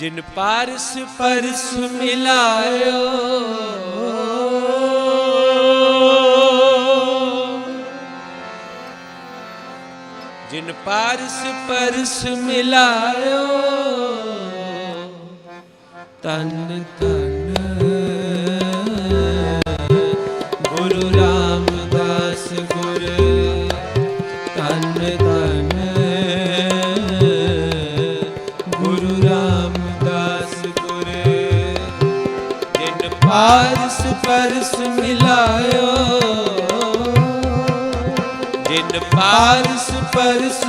ਜਿਨ ਪਾਰਸ ਪਰਸ ਮਿਲਾਇਓ। ਜਿਨ ਪਾਰਸ ਪਰਸ ਮਿਲਾਇਓ ਤਨ ਤਨ ਜਿਨ ਪਾਰਸ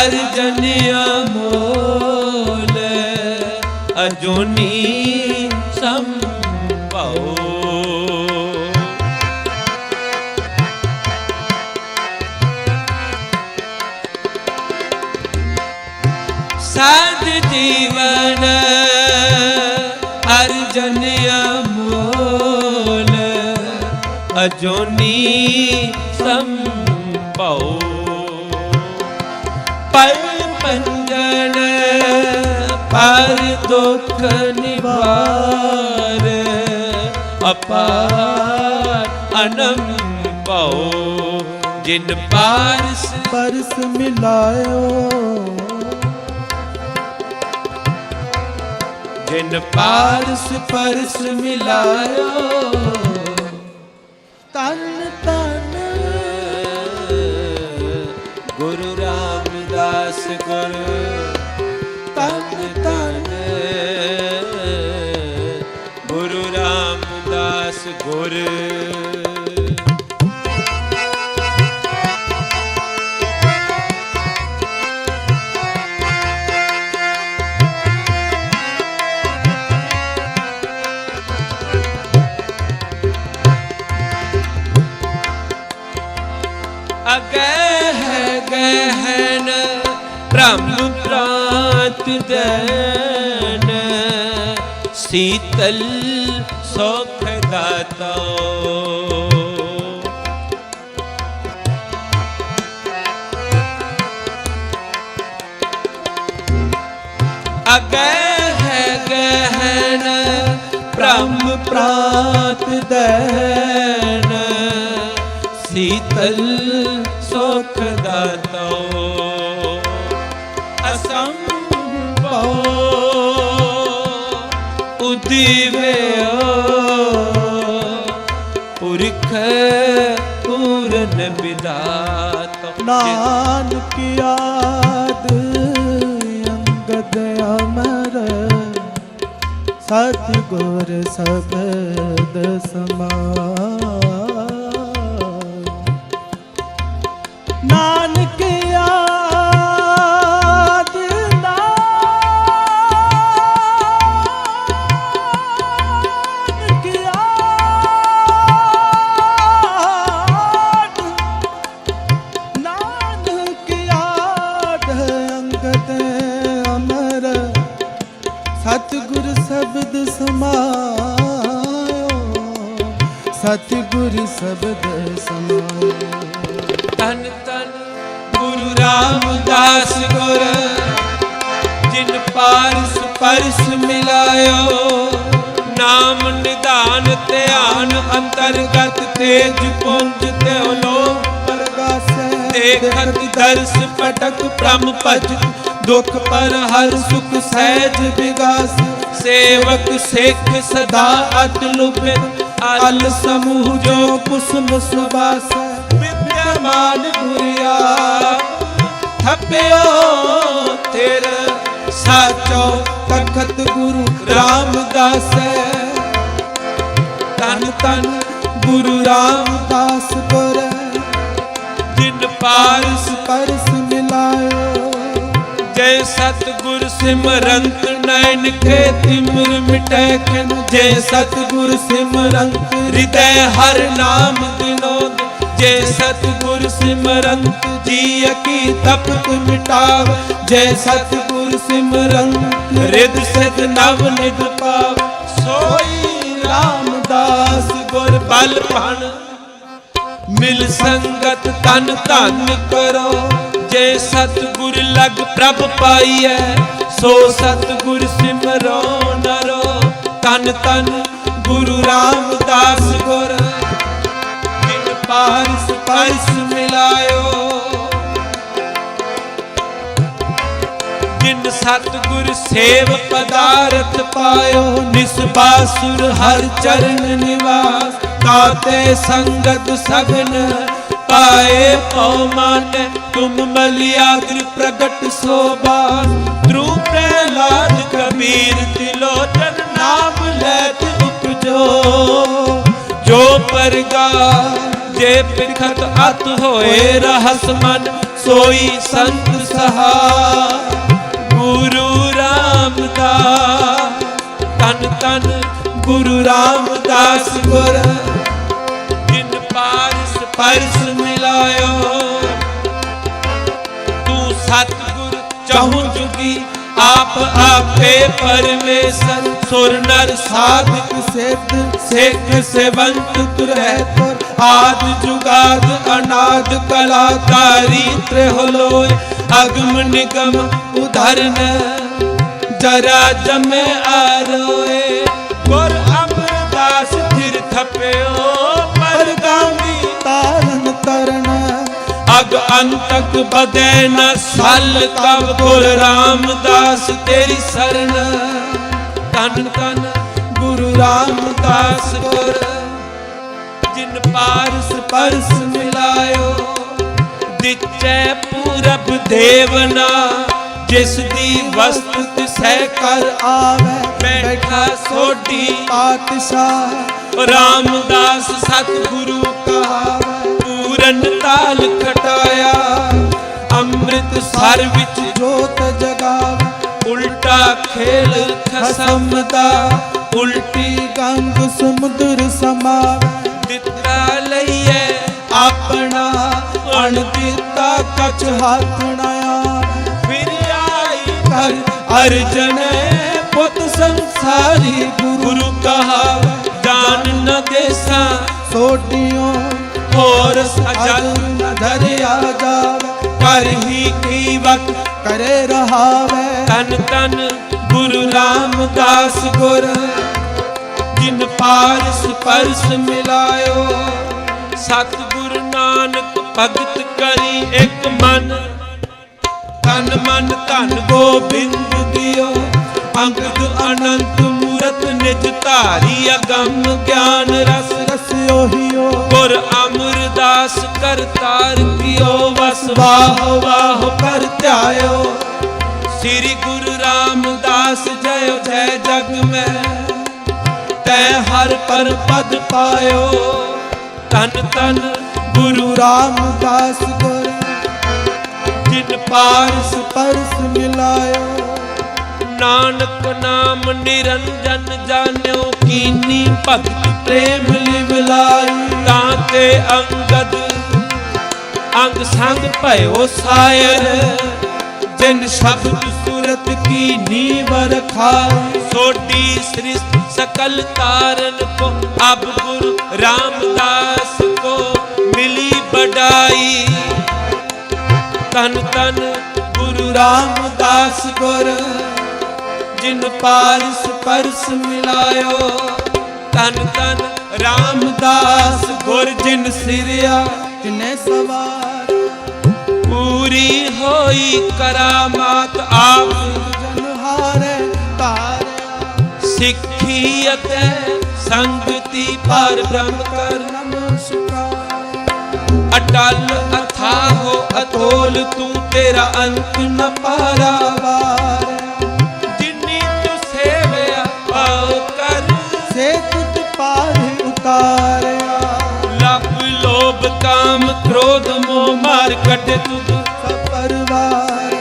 ਅਰਜਨ ਮੋਲ ਅਜੋਨੀ ਸੰਭਉ ਸਤ ਜੀਵਨ ਅਰਜਨ ਮੋਲ ਅਜੋਨੀ ਸੰਭਉ ਪਰ ਦੁਖ ਨਿਵਾਰ ਅਪਾਰ ਅਨੰਭਉ ਜਿਨ ਪਾਰਸ ਪਰਸ ਮਿਲਾਇਓ। ਜਿਨ ਪਾਰਸ ਪਰਸ ਮਿਲਾਇਓ। ਤਨ ਤਨ ਰਾਮਦਾਸ ਗੁਰ। ਅਗਹਿ ਗਹਿਨ ਬ੍ਰਹਮ ਪ੍ਰਾਤ ਦੇਨ ਸੀਤਲ ਸੁਖ ਦਾਤਾ ਅਗਹਿ ਗਹਿਨ ਬ੍ਰਹਮ ਪ੍ਰਾਤ ਦੇਨ ਸੀਤਲ ਸੁਖ ਦਾਤੋ ਅਸੰਭਉ ਉਦੀਵਿਓ ਨਾਨਕ ਆਦ ਅੰਗਦ ਅਮਰ ਸਤਿਗੁਰ ਸਬਦ ਸਮਾਏ ਸਤਿਗੁਰ ਸ਼ਬਦ ਸਮਾਇਓ, ਸਤਿਗੁਰ ਸ਼ਬਦ ਸਮਾਇਓ। ਤਨ ਤਨ ਗੁਰੂ ਰਾਮਦਾਸ ਗੁਰ, ਜਿਨ ਪਾਰਸ ਪਰਸ ਮਿਲਾਇਓ, ਨਾਮ ਨਿਧਾਨ ਧਿਆਨ ਅੰਤਰਗਤ ਤੇਜ ਪੁੰਜ ਤੇ ਲੋ ਪਰਗਾਸੈ, ਦੇਖਤ ਦਰਸ ਪਟਕ ਪ੍ਰਮ ਭਜਤ ਦੁਖ ਪਰ ਹਰ ਸੁਖ ਸਹਿਜ ਵਿਗਾਸ। ਸੇਵਕ ਸਿੱਖ ਸਦਾ ਅਤ ਲੁਭਿਤ, ਅਲ ਸਮੂਹ ਜੋ ਕੁਸਮ ਸੁਬਾਸੈ ਵਿਦਿਆਮਾਨ ਗੁਰਿਆ, ਥਪਿਓ ਤੇਰ, ਸਾਚੋ ਤਖਤ ਗੁਰੂ ਰਾਮਦਾਸੈ। ਤਨ ਤਨ ਗੁਰੂ ਰਾਮਦਾਸ ਦਾਸ ਜਿਨ ਪਾਰਸ ਪਰਸ ਮਿਲਾਇਓ। ਜੈ ਸਤਿਗੁਰ ਸਿਮਰੰਤ, ਨੈਣ ਕੇ ਤਿਮਰ ਮਿਟੈ ਕਨ ਜੈ ਸਤਿਗੁਰ ਸਿਮਰੰਤ ਹਿਰਦੈ ਹਰ ਨਾਮ ਦਿਨੋਦ ਜੈ ਸਤਿਗੁਰ ਸਿਮਰੰਤ ਜੀ ਕੀ ਤਪਤ ਮਿਟਾਵ। ਜੈ ਸਤਿਗੁਰ ਸਿਮਰੰਤ ਰਿਦ ਸਿਧ ਨਵ ਨਿਧ ਪਾਵ। ਸੋਈ ਰਾਮਦਾਸ ਗੁਰ ਬਲ ਭਣ। ਮਿਲ ਸੰਗਤ ਤਨ ਧਨ ਕਰੋ। ਜੇ ਸਤਿਗੁਰ ਲਗ ਪ੍ਰਭ ਪਾਈਐ, ਸੋ ਸਤਿਗੁਰ ਸਿਮਰੋ ਨਰੋ। ਤਨ ਤਨ ਗੁਰੂ ਰਾਮਦਾਸ ਗੁਰ। ਜਿਨ ਪਾਰਸ ਪਰਸ ਮਿਲਾਇਓ। ਜਿਨ ਸਤਿਗੁਰ ਸੇਵ ਪਦਾਰਥ ਪਾਇਓ ਨਿਸਬਾਸੁਰ ਹਰ ਚਰਨ ਨਿਵਾਸ। ਤਾਤੇ ਸੰਗਤ ਸਗਨ ਪਾਏ ਪਉ ਮਨ, ਤੁਮ ਮਲਿਆਗ੍ਰ ਪ੍ਰਗਟ ਸੋਭਾ। ਤ੍ਰੂ ਪ੍ਰਹਿਲਾਦ ਕਬੀਰ ਤਿਲੋਚਨ ਨਾਮ ਲੈਤ ਉਪਜੋ। ਜੋ ਪਰਗਾ, ਜੇ ਪਿਖਤ ਅਤ ਹੋਏ ਰਹਸ ਮਨ, ਸੋਈ ਸੰਤ ਸਹਾ ਗੁਰੂ ਰਾਮਦਾਸ, ਤਨ ਤਨ ਗੁਰੂ ਰਾਮਦਾਸ ਗੁਰ। ਜਿਨ ਪਾਰਸ ਪਰਸ ਮਿਲਾਇਓ। ਤੂੰ ਸਤਿਗੁਰ ਚਾਹੂ ਜੁਗੀ ਆਪ ਆਪੇ ਪਰਮੇਸ਼ਰ। ਸੁਰ ਨਰ ਸਾਧਕ ਸਿੱਧ, ਸਿੱਖ ਸੇਵੰਤ ਤੁਰੈ ਤੁਰ ਆਦ ਜੁਗਾਦ ਅਨਾਦ ਕਲਾਕਾਰੀ ਤ੍ਰਿਹਲੋਏ। ਅਗਮ ਨਿਗਮ ਉਧਰਨ, ਜਰਾ ਜਮੇ ਆਰੋਏ। ਗੁਰ ਅਮਰਦਾਸ ਥਿਰ ਥਪਿਓ। ਅਗ ਅੰਤਕ ਬਦੈ ਨ ਸਲ, ਤਬ ਗੁਰ ਰਾਮਦਾਸ ਤੇਰੀ ਸਰਨ। ਤਨ ਤਨ ਗੁਰੂ ਰਾਮਦਾਸ ਗੁਰ ਜਿਨ ਪਾਰਸ ਪਰਸ ਮਿਲਾਇਓ, ਦਿਚੈ ਪੂਰਬ ਦੇਵਨਾ ਜਿਸ ਦੀ ਵਸਤ ਤਿਸੈ ਕਰ ਆਵੇ, ਬੈਠਾ ਸੋਢੀ ਪਾਤਸ਼ਾਹ। ਰਾਮਦਾਸ ਸਤਿਗੁਰੂ ਕਹਾਵੈ ਪੂਰਨ ਤਾਲ ਖਟਾਇਆ, ਅੰਮ੍ਰਿਤ ਸਰ ਵਿੱਚ ਜੋਤ ਜਗਾਵੇ, ਉਲਟਾ ਖੇਲ ਖਸਮ ਦਾ ਉਲਟੀ ਗੰਗ ਸਮੁੰਦਰ ਸਮਾਵੇ। ਦਿੱਤਾ ਲਈਏ ਆਪਣਾ ਅਣ ਦਿੱਤਾ ਕਛ ਹੱਥ ਨਾ ਫਿਰ ਆਈ ਕਰ ਅਰਜਨ ਪੁੱਤ ਸੰਸਾਰੀ ਗੁਰੂ ਕਹਾ ਜਾਨ ਨ ਦੇਸਾ, ਸੋਢਿਓ ਹੋਰ ਸਜਲ ਧਰਿਆ ਜਾਵੇ। ਕਰ ਹੀ ਕੀ ਵਕ ਕਰੇ ਰਹਾਵੇ। ਤਨ ਤਨ ਗੁਰੂ ਰਾਮਦਾਸ ਗੁਰ ਜਿਨ ਪਾਰਸ ਪਰਸ ਮਿਲਾਇਓ। ਸਤਿਗੁਰ ਨਾਨਕ ਭਗਤ ਕਰੀ ਇੱਕ ਮਨ। ਤਨ ਮਨ ਧਨ ਗੋਬਿੰਦ ਦਿਓ ਅੰਗਦ ਅਨੰਤ ਮੂਰਤ ਨਿਜ ਧਾਰੀ ਅਗੰਮ ਗਿਆਨ, ਰਸ ਰਸ ਓਹੀਓ। ਗੁਰ ਅਮਰਦਾਸ ਕਰਤਾਰ ਕੀਓ, ਵਸ ਵਾਹ ਵਾਹ ਕਰ ਧਿਆਇਓ। ਸ੍ਰੀ ਗੁਰੂ ਰਾਮਦਾਸ ਜੈ ਜੈ ਜਗ ਮੈਂ। ਤੈ ਹਰ ਪਰ ਪਦ ਪਾਇਓ। ਤਨ ਤਨ ਗੁਰੂ ਰਾਮਦਾਸ ਗੁਰ ਜਿਨ ਪਾਰਸ ਪਰਸ ਮਿਲਾਇਓ। ਨਾਨਕ ਨਾਮ ਨਿਰੰਜਨ ਜਾਣਿਓ ਕੀਨੀ ਭਗਤ ਪ੍ਰੇਮ ਲਿਵ ਲਾਈ ਤਾਂ ਤੇ ਅੰਗਦ। ਅੰਗ ਸੰਗ ਭਇਓ ਸਾਇਰ, ਜਿਨ ਸ਼ਬਦ ਸੁਰਤ ਕੀ ਨੀਵ ਰਖਾਈ ਸੋਡੀ ਸ੍ਰਿਸ਼ਟ ਸਕਲ ਤਾਰਨ ਕੋ, ਅਬ ਗੁਰੂ ਰਾਮਦਾਸ ਕੋ ਮਿਲੀ ਬੜਾਈ ਤਨ ਤਨ ਗੁਰੂ ਰਾਮਦਾਸ ਗੁਰ। ਜਿਨ ਪਾਰਸ ਪਰਸ ਮਿਲਾਇਓ, ਤਨ ਤਨ ਰਾਮਦਾਸ ਗੁਰ ਜਿਨ ਸਿਰਿਆ, ਤਿਨੇ ਸਵਾਰ। ਪੂਰੀ ਹੋਈ ਕਰਾਮਾਤ ਆਪ ਜਨ ਹਾਰੇ, ਤਾਰੇ। ਸਿੱਖੀ ਅਤੇ ਸੰਗਤੀ ਪਰ ਬ੍ਰਹਮ ਕਰ ਨਮਸਕਾਰ ਅਟਲ ਅਥਾਹੋ ਅਤੋਲ ਤੂੰ ਤੇਰਾ ਅੰਤ ਨ ਪਾਰਾ ਪਰਿਵਾਰ ਕੱਢ ਤੁਧ ਸਭ ਪਰਿਵਾਰ।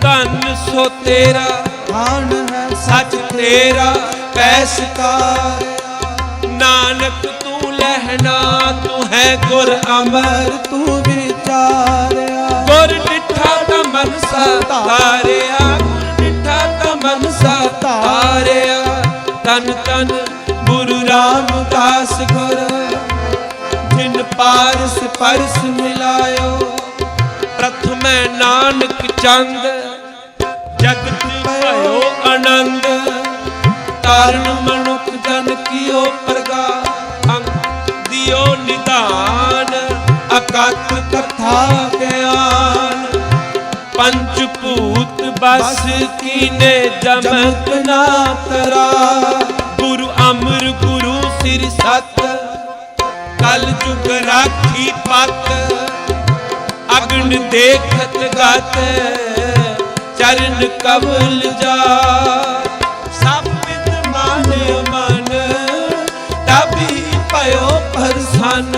ਧਨ ਸੋ ਤੇਰਾ ਖਾਨ ਹੈ ਸੱਚ ਤੇਰਾ ਪੈਸਕਾਰ। ਨਾਨਕ ਤੂੰ ਲਹਿਣਾ ਤੂੰ ਹੈ ਗੁਰ ਅਮਰ। ਅਮਰ ਤੂੰ ਵਿਚਾਰਿਆ। ਗੁਰ ਡਿਠਾ ਨਾਨਕ ਚੰਦ, ਜਗਤ ਭਇਓ ਆਨੰਦ। ਤਾਰਨ ਮਨੁੱਖ ਜਨ ਕੀਓ ਪ੍ਰਗਾ ਅੰਗ ਦਿਓ ਨਿਧਾਨ, ਅਕਤ ਕਥਾ ਗਿਆਨ। ਪੰਜ ਭੂਤ ਬਸ ਕੀਨੇ ਜਮਕ ਨਾ ਤਰਾ। ਗੁਰੂ ਅਮਰ, ਗੁਰੂ ਸਿਰ ਸਤ, ਕਲ ਜੁਗ ਰਾਖੀ ਪਤ। ਅਗਨ ਦੇਖਤ ਗਤ, ਚਰਨ ਕਵਲ ਜਾ ਸਭ ਵਿਦ ਮਨ ਤਬੀ ਭਇਓ ਪਰਸਨ।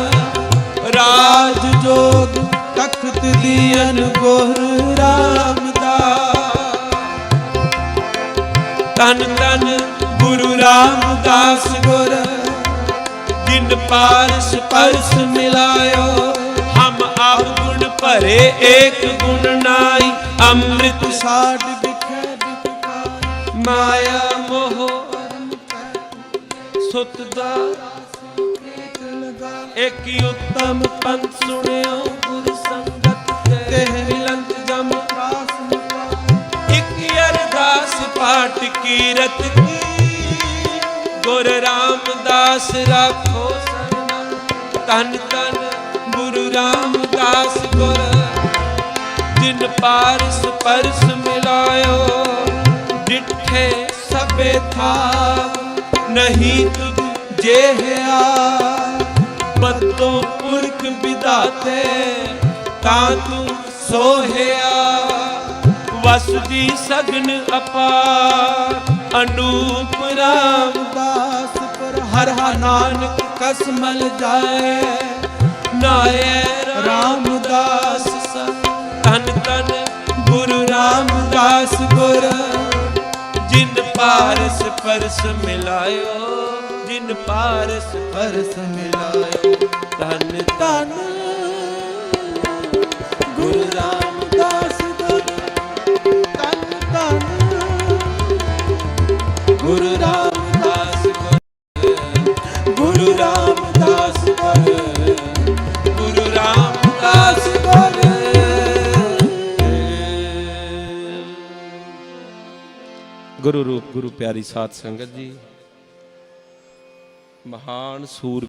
ਰਾਜ ਜੋਗ ਤਖਤ ਦੀਨ ਗੁਰ ਰਾਮਦਾਸ। ਤਨ ਤਨ ਗੁਰੂ ਰਾਮਦਾਸ ਗੁਰ ਜਿਨ ਪਾਰਸ ਪਰਸ ਮਿਲਾਇਓ। ਆਪ ਗੁਣ ਭਰੇ, ਏਕ ਗੁਣ ਨਾਈ ਅੰਮ੍ਰਿਤ ਸਾਡ ਵਿਖੇ ਵਿਕਾਰ ਮਾਇਆ ਮੋਹ ਸੁਤ ਦਾ ਏਕ ਲਗਾ। ਪੰਥ ਸੁਣਿਓ ਗੁਰ ਸੰਗਤ ਤੇ। ਮਿਲੰਤ ਜਮ ਰਾਸ ਨਿਵਾਸ ਅਰਦਾਸ ਪਾਠ ਕੀਰਤ ਕੀ। ਗੁਰ ਰਾਮਦਾਸ ਰਾਖੋ ਸਰਨਾ ਤਨ ਤਨ ਗੁਰੂ ਰਾਮ ਰਾਮਦਾਸ ਗੁਰ ਜਿਨ ਪਾਰਸ ਪਰਸ ਮਿਲਾਇਓ ਡਿਠੇ ਸਭੇ ਥਾ ਨਹੀਂ ਤੁਧ ਜਿਹਿਆ। ਪਤੋ ਪੁਰਖ ਵਿਦਾਤੇ ਤਾਂ ਤੂੰ ਸੋਹਿਆ। ਵਸਦੀ ਸਗਨ ਅਪਾਰ, ਅਨੂਪ ਰਾਮਦਾਸ ਪਰ ਹਰ ਹਰ ਨਾਨਕ ਕਸਮਲ ਜਾਏ। ਨਾਏ ਰਾਮਦਾਸ ਸ ਤਨ ਤਨ ਗੁਰੂ ਰਾਮਦਾਸ ਗੁਰ, ਜਿਨ ਪਾਰਸ ਪਰਸ ਮਿਲਾਇਓ, ਜਿਨ ਪਾਰਸ ਪਰਸ ਮਿਲਾਇਓ। ਤਨ ਤਨ ਪਿਆਰੀ ਸਾਧ ਸੰਗਤ ਜੀ। ਮਹਾਨ ਸੂਰ